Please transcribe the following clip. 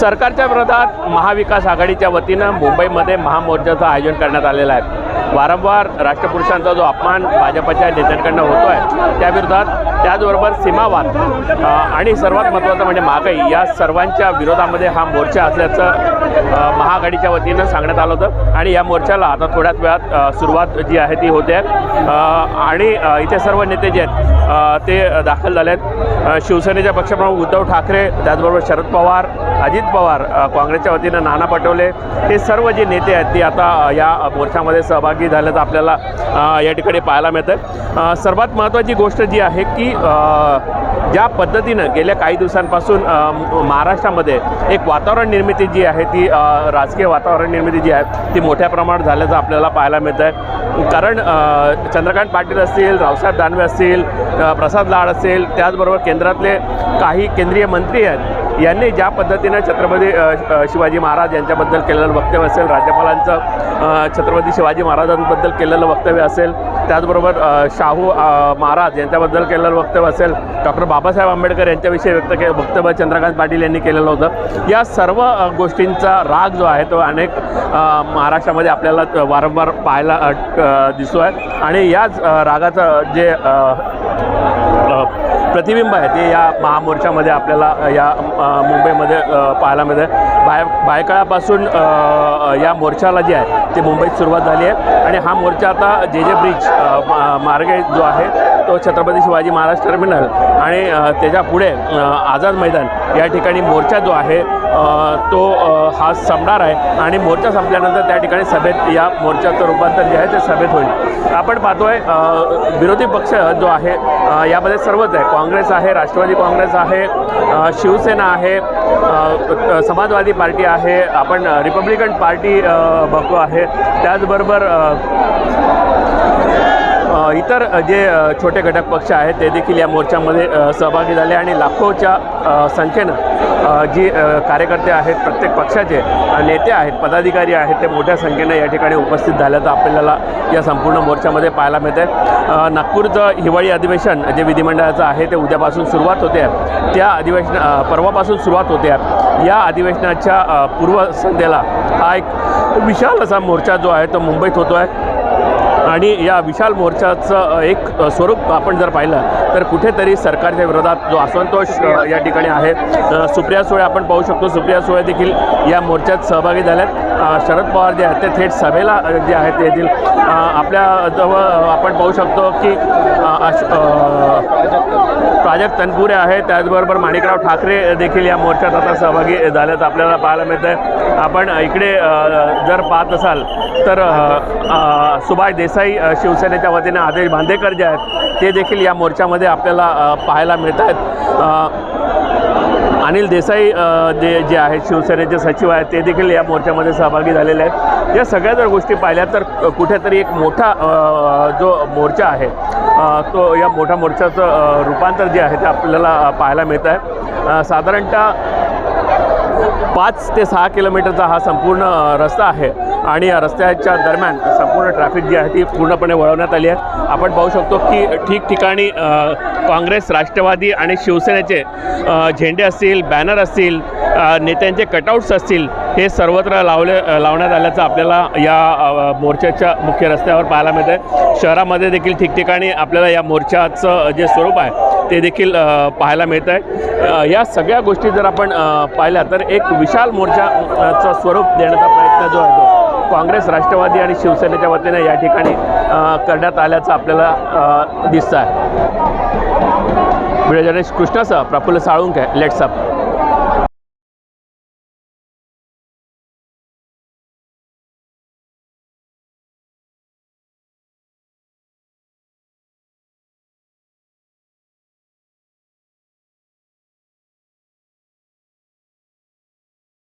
सरकारच्या विरोधात महाविकास आघाडीच्या वतीनं मुंबईमध्ये महामोर्चाचं आयोजन करण्यात आलेलं आहे. वारंवार राष्ट्रपुरुषांचा जो अपमान भाजपच्या नेत्यांकडनं होतो आहे त्याविरोधात त्याचबरोबर सीमावाद आणि सर्वात महत्त्वाचं म्हणजे महागाई या सर्वांच्या विरोधामध्ये हा मोर्चा असल्याचं महाआघाडीच्या वतीनं सांगण्यात आलं होतं. आणि या मोर्चाला आता थोड्याच वेळात सुरुवात जी आहे ती होते. आणि इथे सर्व नेते जे आहेत ते दाखल झाले आहेत शिवसेनेच्या शिवसेनेचे पक्षप्रमुख उद्धव ठाकरे त्याचबरोबर शरद पवार अजित पवार काँग्रेसच्या वतीनं नाना पटोले हे सर्व जे नेते आहेत ते आता या मोर्चामध्ये सहभागी झाल्याचं आपल्याला या ठिकाणी पाहायला मिळतं सर्वात महत्त्वाची गोष्ट जी आहे की ज्या पद्धतीनं गेल्या काही दिवसांपासून महाराष्ट्रामध्ये एक वातावरण निर्मिती जी आहे ती राजकीय वातावरण निर्मिती जी आहे ती मोठ्या प्रमाणात झाल्याचं आपल्याला पाहायला मिळतं आहे कारण चंद्रकांत पाटील असतील रावसाहेब दानवे असतील प्रसाद लाड असेल त्याचबरोबर केंद्रातले काही केंद्रीय मंत्री आहेत यांनी ज्या पद्धतीनं छत्रपती शिवाजी महाराज यांच्याबद्दल केलेलं वक्तव्य असेल राज्यपालांचं छत्रपती शिवाजी महाराजांबद्दल केलेलं वक्तव्य असेल त्याचबरोबर शाहू महाराज यांच्याबद्दल केलेलं वक्तव्य असेल डॉक्टर बाबासाहेब आंबेडकर यांच्याविषयी व्यक्त के वक्तव्य चंद्रकांत पाटील यांनी केलेलं होतं. या सर्व गोष्टींचा राग जो आहे तो अनेक महाराष्ट्रामध्ये आपल्याला वारंवार पाहायला दिसतो आहे आणि याच रागाचं जे प्रतिबिंब आहे. ते या महामोर्चामध्ये आपल्याला या मुंबईमध्ये पाहायला मिळतं बाय बायकाळापासून या मोर्चाला जे आहे ते मुंबईत सुरुवात झाली आहे. आणि हा मोर्चा आता जे जे ब्रिज मार्ग मार्गे जो आहे तो छत्रपती शिवाजी महाराज टर्मिनल आणि त्याच्या पुढे आझाद मैदान या ठिकाणी मोर्चा जो आहे तो हा संपणार आहे. आणि मोर्चा संपल्यानंतर त्या ठिकाणी सभेत या मोर्चाचं रूपांतर जे आहे ते सभेत होईल. आपण पाहतोय विरोधी पक्ष जो आहे यामध्ये सर्वच आहे. काँग्रेस काँग्रेस आहे राष्ट्रवादी काँग्रेस आहे शिवसेना आहे समाजवादी पार्टी आहे आपण रिपब्लिकन पार्टी बघतो आहे. त्याचबरोबर इतर जे छोटे घटक पक्ष आहेत ते देखील या मोर्चामध्ये सहभागी झाले आणि लाखोच्या संख्येनं जी कार्यकर्ते आहेत प्रत्येक पक्षाचे नेते आहेत पदाधिकारी आहेत ते मोठ्या संख्येनं या ठिकाणी उपस्थित झाल्याचं आपल्याला या संपूर्ण मोर्चामध्ये पाहायला मिळते नागपूरचं हिवाळी अधिवेशन जे विधिमंडळाचं आहे ते उद्यापासून सुरुवात होते. आहे त्या अधिवेशन परवापासून सुरुवात होते. आहे या अधिवेशनाच्या पूर्वसंध्येला हा एक विशाल असा मोर्चा जो आहे तो मुंबईत होतो आहे आणि या विशाल मोर्चाचं एक स्वरूप आपण जर पाहिलं तर कुठेतरी सरकारच्या विरोधात जो असंतोष या ठिकाणी आहे सुप्रिया सुळे आपण पाहू शकतो. सुप्रिया सुळे देखील या मोर्चात सहभागी झाल्यात शरद पवार जे आहेत ते थेट सभेला जे आहेत ते आपल्या जवळ आपल्याजवळ आपण पाहू शकतो की प्राजक्त तनपुरे आहे त्याचबरोबर माणिकराव ठाकरे देखील या मोर्चात आता सहभागी झाल्याचं आपल्याला पाहायला मिळतं आहे आपण इकडे जर पाहत असाल तर सुभाष देसाई अ, शिवसेनेच्या वतीने आदेश बांदेकर जे आहेत ते देखील या मोर्चामध्ये आपल्याला पाहायला मिळत आहेत अनिल देसाई जे जे आहेत शिवसेनेचे सचिव आहेत ते देखील या मोर्चामध्ये सहभागी झालेले आहेत. या सगळ्या जर गोष्टी पाहिल्या तर कुठेतरी एक मोठा जो मोर्चा आहे तो या मोठ्या मोर्चाचं रूपांतर जे आहे ते आपल्याला पाहायला मिळत आहे साधारणतः पाच ते सहा किलोमीटरचा हा संपूर्ण रस्ता आहे. आणि या रस्त्याच्या दरम्यान संपूर्ण ट्रॅफिक जी आहे ती पूर्णपणे वळवण्यात आली आहे. आपण पाहू शकतो की ठिकठिकाणी काँग्रेस राष्ट्रवादी आणि शिवसेनेचे झेंडे असतील बॅनर असतील नेत्यांचे कटआउट्स असतील हे सर्वत्र लावले लावण्यात आल्याचं आपल्याला या मोर्चाच्या मुख्य रस्त्यावर पाहायला मिळतं आहे शहरामध्ये देखील ठिकठिकाणी आपल्याला या मोर्चाचं जे स्वरूप आहे ते देखील पाहायला मिळतं आहे या सगळ्या गोष्टी जर आपण पाहिल्या तर एक विशाल मोर्चाचं स्वरूप देण्याचा प्रयत्न जो आहे तो काँग्रेस राष्ट्रवादी आणि शिवसेनेच्या वतीने या ठिकाणी करण्यात आल्याचं आपल्याला दिसत दिसतं आहे व्हिडिओ जर्नलिस्ट कृष्णासह प्रफुल्ल साळुंके लेट्सअप